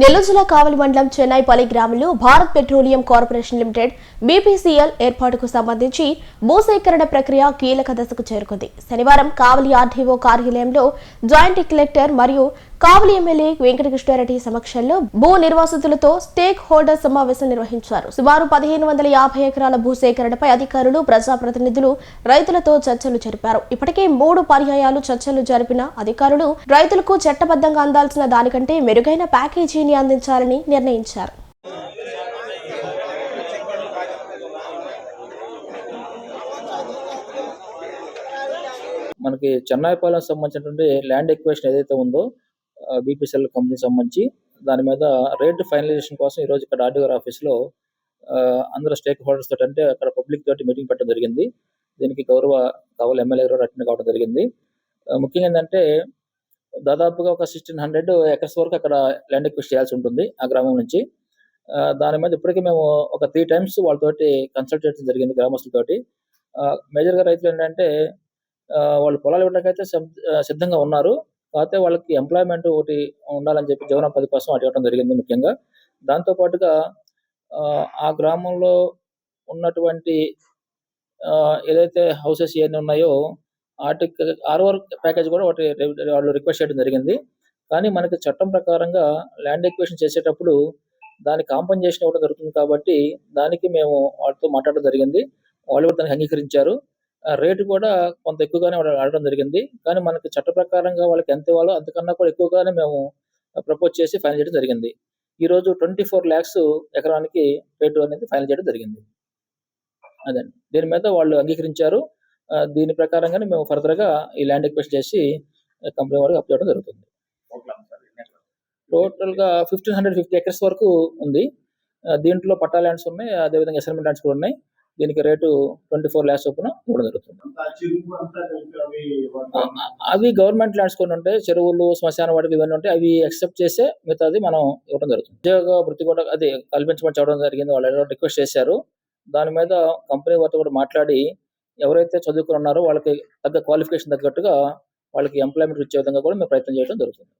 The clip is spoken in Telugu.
నెల్లూరు కావలి మండలం చెన్నైపల్లి గ్రామంలో Bharat petroleum corporation limited BPCL ఏర్పాటుకు సంబంధించి భూసేకరణ ప్రక్రియ కీలక దశకు చేరుకుంది. శనివారం కావలి ఆర్డీఓ కార్యాలయంలో జాయింట్ కలెక్టర్ మరియు కావలి ఎమ్మెల్యే వెంకటకృష్ణారెడ్డి సమక్షంలో భూ నిర్వాసితులతో స్టేక్ హోల్డర్ సమావేశం నిర్వహించారు. సుమారు పదిహేను వందల యాభై ఎకరాల భూసేకరణపై అధికారులు ప్రజాప్రతినిధులు రైతులతో చర్చలు జరిపారు. ఇప్పటికే మూడు పర్యాయాలు చర్చలు జరిపిన అధికారులు రైతులకు చట్టబద్ధంగా అందాల్సిన దానికంటే మెరుగైన ప్యాకేజీ ప్యాకేజీని అందించాలని నిర్ణయించారు. మనకి చెన్నైపాలెం సంబంధించినటువంటి ల్యాండ్ ఎక్వేషన్ ఏదైతే ఉందో బీపీసీఎల్ కంపెనీ సంబంధించి దాని మీద రేట్ ఫైనలైజేషన్ కోసం ఈ రోజు ఇక్కడ ఆర్డీఆర్ ఆఫీస్లో అందరూ స్టేక్ హోల్డర్స్ తోటి అంటే అక్కడ పబ్లిక్ తోటి మీటింగ్ పెట్టడం జరిగింది. దీనికి గౌరవ కావాలి ఎమ్మెల్యే గారు అటెండ్ కావడం జరిగింది. ముఖ్యంగా ఏంటంటే దాదాపుగా ఒక సిక్స్టీన్ హండ్రెడ్ ఎకర్స్ వరకు అక్కడ ల్యాండ్ ఎక్విస్ట్ చేయాల్సి ఉంటుంది ఆ గ్రామం నుంచి. దాని మీద ఇప్పటికీ మేము ఒక త్రీ టైమ్స్ వాళ్ళతోటి కన్సల్ట్ చేయడం జరిగింది గ్రామస్తులతోటి. మేజర్గా రైతులు ఏంటంటే ఆ, వాళ్ళు పొలాలు ఇవ్వడానికైతే సిద్ధంగా ఉన్నారు. కాకపోతే వాళ్ళకి ఎంప్లాయ్మెంట్ ఒకటి ఉండాలని చెప్పి జీవనోపాధి కోసం అటు ఇవ్వడం జరిగింది ముఖ్యంగా. దాంతో పాటుగా ఆ, గ్రామంలో ఉన్నటువంటి ఆ, ఏదైతే హౌసెస్ ఏమి ఉన్నాయో వాటికి ఆర్ఓఆర్ ప్యాకేజ్ కూడా ఒకటి వాళ్ళు రిక్వెస్ట్ చేయడం జరిగింది. కానీ మనకి చట్టం ప్రకారంగా ల్యాండ్ ఎక్వేషన్ చేసేటప్పుడు దాని కాంపన్సేషన్ ఇవ్వడం జరుగుతుంది కాబట్టి దానికి మేము వాళ్ళతో మాట్లాడడం జరిగింది. వాళ్ళు కూడా దానికి అంగీకరించారు. ఆ రేటు కూడా కొంత ఎక్కువగానే వాళ్ళు జరిగింది. కానీ మనకి చట్ట ప్రకారంగా వాళ్ళకి ఎంత ఇవ్వాలో అంతకన్నా కూడా ఎక్కువగానే మేము ప్రపోజ్ చేసి ఫైనల్ చేయడం జరిగింది. ఈ రోజు ట్వంటీ ఫోర్ ల్యాక్స్ ఎకరానికి రేటు అనేది ఫైనల్ చేయడం జరిగింది. అదండి దీని మీద వాళ్ళు అంగీకరించారు. దీని ప్రకారంగానే మేము ఫర్దర్గా ఈ ల్యాండ్ రిక్వెస్ట్ చేసి కంపెనీ వారికి అప్ చేయడం జరుగుతుంది. టోటల్గా ఫిఫ్టీన్ హండ్రెడ్ ఫిఫ్టీ ఎకర్స్ వరకు ఉంది. దీంట్లో పట్టా ల్యాండ్స్ ఉన్నాయి. అదేవిధంగా అసైన్మెంట్ ల్యాండ్స్ కూడా ఉన్నాయి. దీనికి రేటు ట్వంటీ ఫోర్ ల్యాక్స్ చొప్పున ఇవ్వడం జరుగుతుంది. అవి అవి గవర్నమెంట్ ల్యాండ్స్ కొన్ని ఉంటాయి. చెరువులు శ్మశాన వాటికి ఇవన్నీ ఉంటాయి. అవి ఎక్సెప్ట్ చేసే మిగతాది మనం ఇవ్వడం జరుగుతుంది. ఉద్యోగ వృత్తి కూడా అది కల్పించమని చెప్పడం జరిగింది. వాళ్ళు రిక్వెస్ట్ చేశారు. దాని మీద కంపెనీ వారితో కూడా మాట్లాడి ఎవరైతే చదువుకుని ఉన్నారో వాళ్ళకి తగ్గ క్వాలిఫికేషన్ తగ్గట్టుగా వాళ్ళకి ఎంప్లాయ్మెంట్ ఇచ్చే విధంగా కూడా మేము ప్రయత్నం చేయడం జరుగుతుంది.